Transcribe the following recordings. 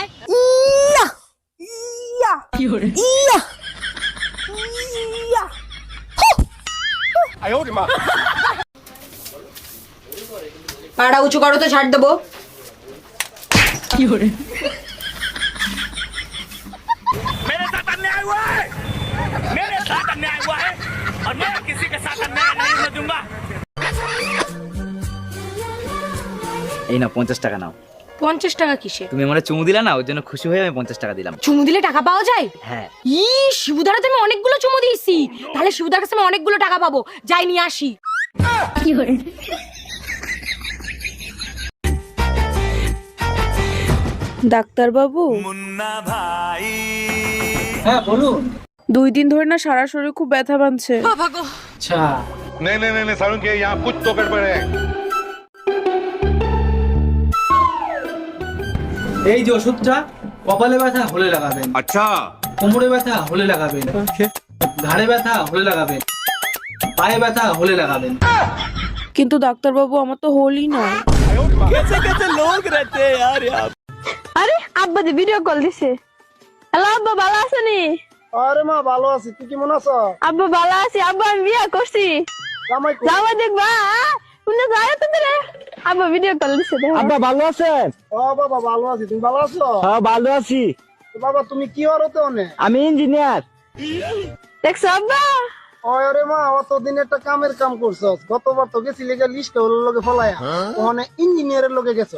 ইয়া ইয়া ইয়া ইয়া পাড়া উঁচু করো তো ছাড় দেবো मेरे साथ अन्याय हुआ है मेरे साथ अन्याय हुआ है और मैं किसी के साथ अन्याय नहीं होने दूंगा এই না পঞ্চাশ টাকা নাও পঞ্চাশ টাকা কিসে তুমি আমার চুমু দিলা না ওর জন্য খুশি হয়ে আমি পঞ্চাশ টাকা দিলাম চুমু দিলে টাকা পাওয়া যায় হ্যাঁ ই শিবুদারা তো আমি অনেকগুলো চুমু দিয়েছি তাহলে শিবুদার কাছে আমি অনেকগুলো টাকা পাবো যাই নিয়ে আসি ডাক্তার বাবু হ্যাঁ বলুন দুই দিন ধরে না সারা শরীর খুব ব্যথা বাঁধছে আচ্ছা नहीं नहीं नहीं, नहीं सारुण के यहाँ कुछ तो गड़बड़ है এই যে ওষুধটা কপালে ব্যথা হলে লাগাবেন अच्छा কোমরে ব্যথা হলে লাগাবেন ঘাড়ে ব্যথা হলে লাগাবেন পায়ে ব্যথা হলে লাগাবেন কিন্তু ডাক্তার বাবু আমার তো হোলই নয় আরে আব্বা যে ভিডিও কল দিছে হ্যালো আব্বা ভালো আছেনি আরে মা ভালো আছি তুই কেমন আছো আব্বা ভালো আছি আব্বা আমি বিয়া করছি জামাই কো- যাওয়া দেখবা শুনে যায় তো রে আব্বা ভিডিও কল দিছে আব্বা ভালো আছেন? ও বাবা ভালো আছি। তুমি ভালো আছো? হ্যাঁ ভালো আছি। বাবা তুমি কি হরতে অনে আমি ইঞ্জিনিয়ার। দেখছ আব্বা? ও আরে মা অতদিন একটা কামের কাম করছ গতবার তো গেছি লেগে লিস্ট ওর লগে ফলায়া। ওখানে ইঞ্জিনিয়ারের লগে গেছো।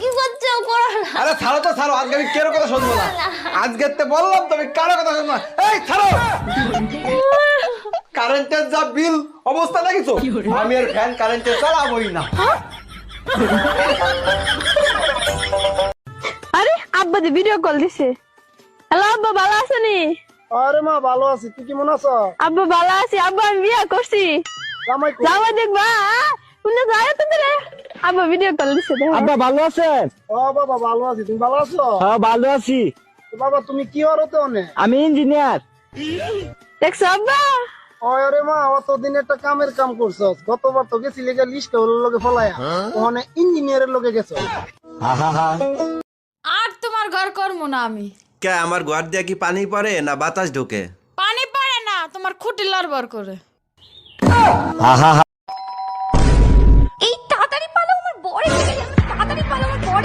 কি করছ? করো না। আরে ছাড়ো তো ছাড়ো। আজকে আমি কেরো কথা শুনব না? আজকে তো বললাম তুমি কারও কথা শুনব না। এই ছাড়ো! কারেন্টের যা বিল অবস্থা দেখিছো? আমি আর ফ্যান কারেন্টে চালাবোই না। আরে আব্বা যে ভিডিও কল দিছে। হ্যালো আব্বা ভালো আছেনি আরে মা ভালো আছি। তুই কেমন আছো? আব্বা ভালো আছি। আব্বা আমি বিয়া করছি। জামাই যাওয়া দেখবা যায় তো রে। আব্বা ভিডিও কল দিছে। ভালো আছেন? ও বাবা ভালো আছি। তুমি ভালো আছো? হ্যাঁ ভালো আছি। বাবা তুমি কি হরতে অনে আমি ইঞ্জিনিয়ার দেখছ আব্বা? ও আরে মা অতদিন একটা কামের কাম করছস গতবার তো গেছি লেগে লিস্টে ওর লগে ফলায়া। ওখানে ইঞ্জিনিয়ারের লগে গেছো। আর তোমার ঘর করব না আমি। কে আমার ঘর দিয়ে কি পানি পড়ে না বাতাস ঢোকে? পানি পারে না তোমার খুঁটি লড়বড় করে। এই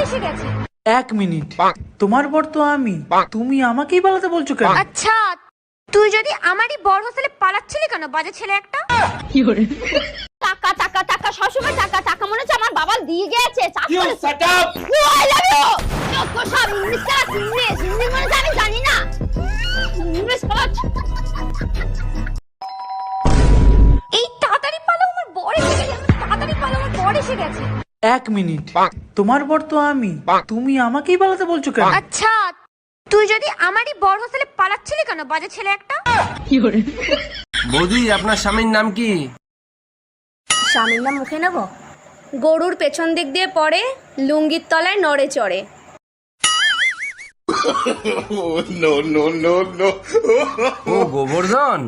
এসে গেছে। এক মিনিট। তোমার বর তো আমি। তুমি আমাকেই পালাতে বলছো কেন? আচ্ছা তুই যদি আমারই বর হোস্টেলে পালাচ্ছিলি কেন বাজে ছেলে একটা? টাকা টাকা টাকা সবসময় টাকা টাকা। মনে হচ্ছে আমার বাবা দিয়ে গেছে। সব ইংলিশ ইংলিশ হিন্দি মনে হচ্ছে আমি জানি না। ইংলিশ এই তাড়াতাড়ি পালো আমার বর এসে গেছে। তাড়াতাড়ি পালো আমার বর এসে গেছে। এক মিনিট। তোমার বর তো আমি। তুমি আমাকেই পালাতে বলছো কেন? আচ্ছা তুই যদি আমারই বর হোস্টেলে পালাচ্ছিলি কেন বাজে ছেলে একটা? বৌদি আপনার স্বামীর নাম কি? স্বামীর নাম মুখে নেব? গরুর পেছন দিক দিয়ে পড়ে লুঙ্গির তলায় নড়ে চড়ে। ও গোবর্ধন।